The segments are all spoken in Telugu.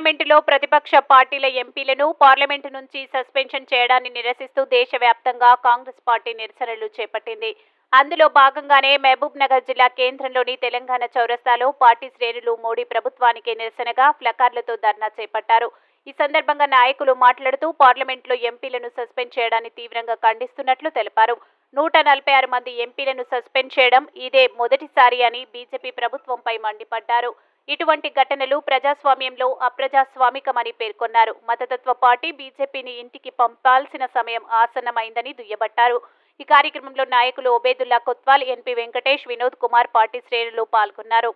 పార్లమెంటులో ప్రతిపక్ష పార్టీల ఎంపీలను పార్లమెంటు నుంచి సస్పెన్షన్ చేయడాన్ని నిరసిస్తూ దేశవ్యాప్తంగా కాంగ్రెస్ పార్టీ నిరసనలు చేపట్టింది. అందులో భాగంగానే మహబూబ్ నగర్ జిల్లా కేంద్రంలోని తెలంగాణ చౌరస్తాలో పార్టీ శ్రేణులు మోడీ ప్రభుత్వానికి నిరసనగా ప్లకార్లతో ధర్నా చేపట్టారు. ఈ సందర్భంగా నాయకులు మాట్లాడుతూ పార్లమెంట్లో ఎంపీలను సస్పెండ్ చేయడాన్ని తీవ్రంగా ఖండిస్తున్నట్లు తెలిపారు. నూట నలభై ఆరు మంది ఎంపీలను సస్పెండ్ చేయడం ఇదే మొదటిసారి అని బీజేపీ ప్రభుత్వంపై మండిపడ్డారు. ఇటువంటి ఘటనలు ప్రజాస్వామ్యంలో అప్రజాస్వామికమని పేర్కొన్నారు. మతతత్వ పార్టీ బీజేపీని ఇంటికి పంపాల్సిన సమయం ఆసన్నమైందని దుయ్యబట్టారు. ఈ కార్యక్రమంలో నాయకులు ఒబేదుల్లా కొత్వాల్ ఎన్పీ వెంకటేష్ వినోద్ కుమార్ పార్టీ శ్రేణులు పాల్గొన్నారు.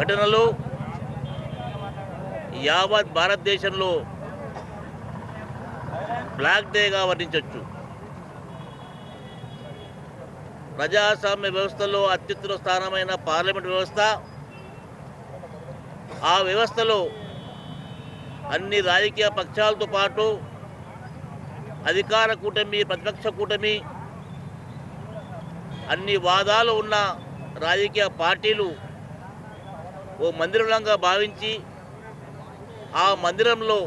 ఘటనలు యావత్ భారతదేశంలో బ్లాక్ డేగా వర్ణించవచ్చు ప్రజాస్వామ్య వ్యవస్థలో అత్యుత్తమ స్థానమైన పార్లమెంట్ వ్యవస్థ ఆ వ్యవస్థలో అన్ని రాజకీయ పక్షాలతో పాటు అధికార కూటమి ప్రతిపక్ష కూటమి అన్ని వాదాలు ఉన్న రాజకీయ పార్టీలు ఓ మందిరంగా భావించి ఆ మందిరంలో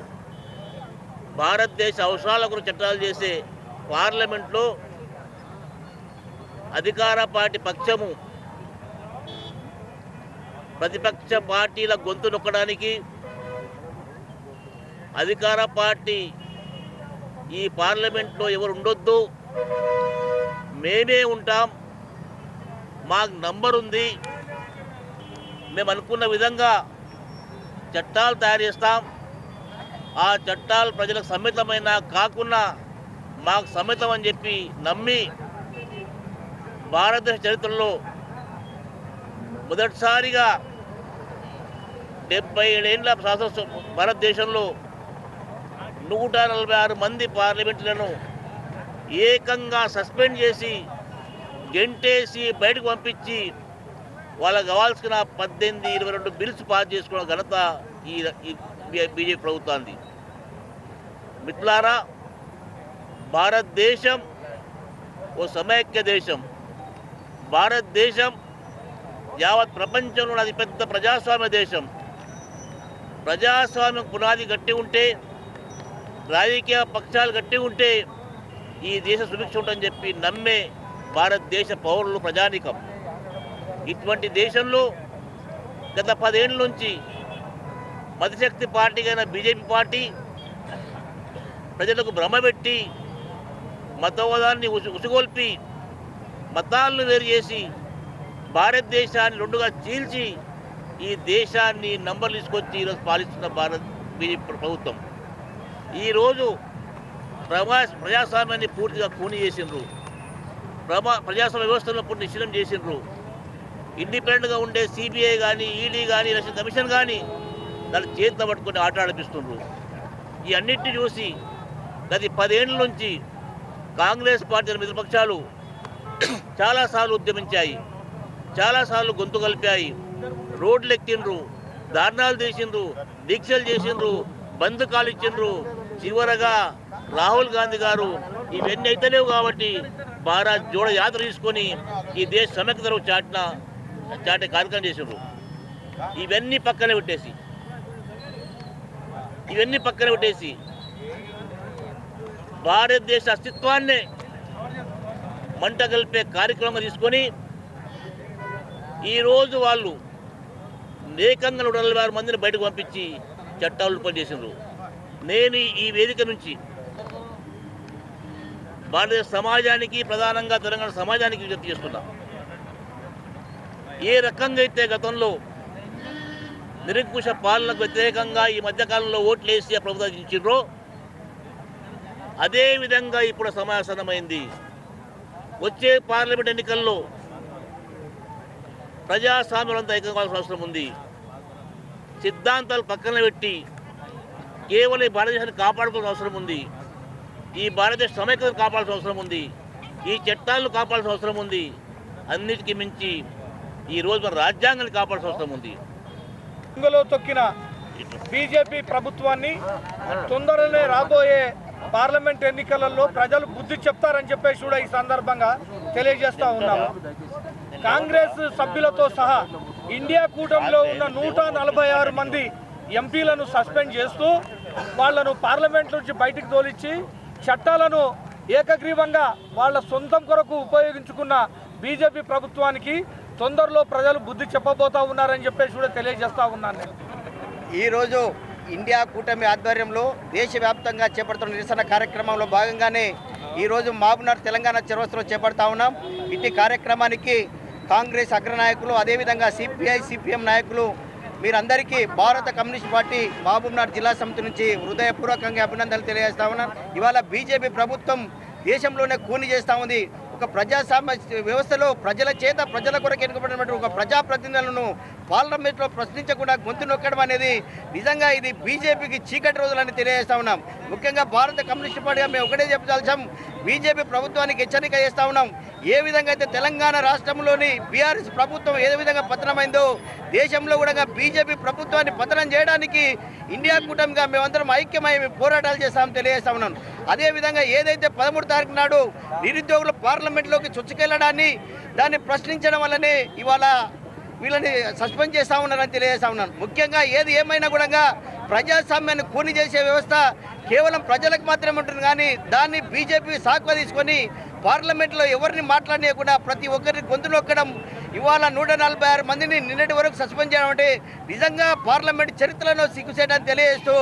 భారతదేశ అవసరాల గురించి చట్టాలు చేసే పార్లమెంట్లో అధికార పార్టీ పక్షము ప్రతిపక్ష పార్టీల గొంతు నొక్కడానికి అధికార పార్టీ ఈ పార్లమెంట్లో ఎవరు ఉండొద్దు మేమే ఉంటాం. మాకు నంబర్ ఉంది. మేము అనుకున్న విధంగా చట్టాలు తయారు చేస్తాం. ఆ చట్టాలు ప్రజలకు సమ్మితమైన కాకుండా మాకు సమ్మితం అని చెప్పి నమ్మి భారతదేశ చరిత్రలో మొదటిసారిగా డెబ్బై ఏడేళ్ళ శాసన భారతదేశంలో నూట నలభై ఆరు మంది పార్లమెంట్లను ఏకంగా సస్పెండ్ చేసి గెంటేసి బయటకు పంపించి వాళ్ళకి కావాల్సిన పద్దెనిమిది ఇరవై రెండు బిల్స్ పాస్ చేసుకున్న ఘనత ఈ బీజేపీ ప్రభుత్వానికి మిత్రులారా భారతదేశం ఓ సమైక్య దేశం. భారతదేశం యావత్ ప్రపంచంలో అతిపెద్ద ప్రజాస్వామ్య దేశం. ప్రజాస్వామ్యం పునాది గట్టి ఉంటే రాజకీయ పక్షాలు గట్టి ఉంటే ఈ దేశ సుభిక్ష ఉంటుందని చెప్పి నమ్మే భారతదేశ పౌరులు ప్రజానికం. ఇటువంటి దేశంలో గత పదేళ్ళ నుంచి మతిశక్తి పార్టీగా బీజేపీ పార్టీ ప్రజలకు భ్రమపెట్టి మతవాదాన్ని ఉసుగొల్పి మతాలను వేరు చేసి భారతదేశాన్ని రెండుగా చీల్చి ఈ దేశాన్ని నంబర్లు తీసుకొచ్చి ఈరోజు పాలిస్తున్న భారత్ బీజేపీ ప్రభుత్వం. ఈరోజు ప్రజా ప్రజాస్వామ్యాన్ని పూర్తిగా కూని చేసిండ్రు. ప్రభా ప్రజాస్వామ్య వ్యవస్థలో పూర్తి నిశ్చలం చేసిండ్రు. ఇండిపెండెంట్గా ఉండే సిబిఐ కానీ ఈడీ కానీ ఎలక్షన్ కమిషన్ కానీ దాన్ని చేతిలో పట్టుకుని ఆట ఆడిపిస్తుండ్రు. ఈ అన్నిటిని చూసి గది పదేళ్ళ నుంచి కాంగ్రెస్ పార్టీ మిత్రపక్షాలు చాలాసార్లు ఉద్యమించాయి. చాలాసార్లు గొంతు కలిపాయి. రోడ్లు ఎక్కిండ్రు ధారణాలు చేసిండ్రు దీక్షలు చేసిండ్రు బంద్ కాలు ఇచ్చిండ్రు చివరగా రాహుల్ గాంధీ గారు ఇవన్నీ అయితేలేవు కాబట్టి భారత్ జోడ యాత్ర తీసుకొని ఈ దేశ సమైక్యతను చాటిన చాటే కార్యక్రమం చేసిండ్రు. ఇవన్నీ పక్కనే పెట్టేసి ఇవన్నీ పక్కన పెట్టేసి భారతదేశ అస్తిత్వాన్నే మంట కలిపే కార్యక్రమం తీసుకొని ఈరోజు వాళ్ళు ఏకంగా నూట నలభై ఆరు మందిని బయటకు పంపించి చట్టాలు పనిచేసినారు నేను ఈ వేదిక నుంచి భారతదేశ సమాజానికి ప్రధానంగా తెలంగాణ సమాజానికి విజ్ఞప్తి చేస్తున్నా. ఏ రకంగా అయితే గతంలో నిరంకుశ పాలనకు వ్యతిరేకంగా ఈ మధ్యకాలంలో ఓట్లు వేసి ఆ ప్రభుత్వం ఇచ్చిండ్రో ఇప్పుడు సమాసనమైంది వచ్చే పార్లమెంట్ ఎన్నికల్లో ప్రజాస్వామ్యులంతా ఐక్యం కావాల్సిన అవసరం ఉంది. సిద్ధాంతాలు పక్కన పెట్టి కేవలం ఈ భారతదేశాన్ని కాపాడుకోవాల్సిన అవసరం ఉంది. ఈ భారతదేశ సమైక్యతను కాపాడాల్సిన అవసరం ఉంది. ఈ చట్టాలను కాపాడాల్సిన అవసరం ఉంది. అన్నిటికీ మించి ఈరోజు మన రాజ్యాంగాన్ని కాపాడాల్సిన అవసరం ఉంది. ఇందులో తొక్కిన బీజేపీ ప్రభుత్వాన్ని తొందరలోనే రాబోయే పార్లమెంట్ ఎన్నికలలో ప్రజలు బుద్ధి చెప్తారని చెప్పేసి కూడా ఈ సందర్భంగా తెలియజేస్తా ఉన్నాము. కాంగ్రెస్ సభ్యులతో సహా ఇండియా కూటమిలో ఉన్న నూట నలభై ఆరు మంది ఎంపీలను సస్పెండ్ చేస్తూ వాళ్ళను పార్లమెంట్ నుంచి బయటికి తోలిచ్చి చట్టాలను ఏకగ్రీవంగా వాళ్ళ సొంతం కొరకు ఉపయోగించుకున్న బీజేపీ ప్రభుత్వానికి తొందరలో ప్రజలు బుద్ధి చెప్పబోతా ఉన్నారని చెప్పేసి కూడా తెలియజేస్తా ఉన్నాను ఈరోజు ఇండియా కూటమి ఆధ్వర్యంలో దేశవ్యాప్తంగా చేపడుతున్న నిరసన కార్యక్రమంలో భాగంగానే ఈరోజు మహబూబ్నగర్ తెలంగాణ చరవస్త్రం చేపడతా ఉన్నాం. ఇట్టి కార్యక్రమానికి కాంగ్రెస్ అగ్రనాయకులు అదేవిధంగా సిపిఐ సిపిఎం నాయకులు మీరందరికీ భారత కమ్యూనిస్ట్ పార్టీ మహబూబ్నగర్ జిల్లా సమితి నుంచి హృదయపూర్వకంగా అభినందనలు తెలియజేస్తా ఉన్నాను ఇవాళ బీజేపీ ప్రభుత్వం దేశంలోనే కూని చేస్తూ ఉంది. ఒక ప్రజాస్వామ్య వ్యవస్థలో ప్రజల చేత ప్రజల కొరకు ఎన్నుకబడినటువంటి ఒక ప్రజాప్రతినిధులను పార్లమెంట్లో ప్రశ్నించకుండా గొంతు నొక్కడం అనేది నిజంగా ఇది బీజేపీకి చీకటి రోజులని తెలియజేస్తా ఉన్నాం. ముఖ్యంగా భారత కమ్యూనిస్ట్ పార్టీగా మేము ఒకటే చెప్పదలిచాం బీజేపీ ప్రభుత్వానికి హెచ్చరిక చేస్తా ఉన్నాం. ఏ విధంగా అయితే తెలంగాణ రాష్ట్రంలోని బీఆర్ఎస్ ప్రభుత్వం ఏ విధంగా పతనమైందో దేశంలో కూడా బీజేపీ ప్రభుత్వాన్ని పతనం చేయడానికి ఇండియా కూటమిగా మేమందరం ఐక్యమై పోరాటాలు చేస్తామని తెలియజేస్తా ఉన్నాం. అదేవిధంగా ఏదైతే పదమూడు తారీఖు నాడు నిరుద్యోగులు పార్లమెంట్లోకి చొచ్చుకెళ్ళడాన్ని దాన్ని ప్రశ్నించడం వల్లనే ఇవాళ వీళ్ళని సస్పెండ్ చేస్తా ఉన్నారని తెలియజేస్తా ఉన్నాను. ముఖ్యంగా ఏది ఏమైనా కూడా ప్రజాస్వామ్యాన్ని కూని చేసే వ్యవస్థ కేవలం ప్రజలకు మాత్రమే ఉంటుంది. కానీ దాన్ని బీజేపీ సాకువ తీసుకొని పార్లమెంట్లో ఎవరిని మాట్లాడనీయకుండా ప్రతి ఒక్కరిని గొంతు నొక్కడం ఇవాళ నూట నలభై ఆరు మందిని నిన్నటి వరకు సస్పెండ్ చేయడం అంటే నిజంగా పార్లమెంట్ చరిత్రలో సిగ్గుసేయడానికి తెలియజేస్తూ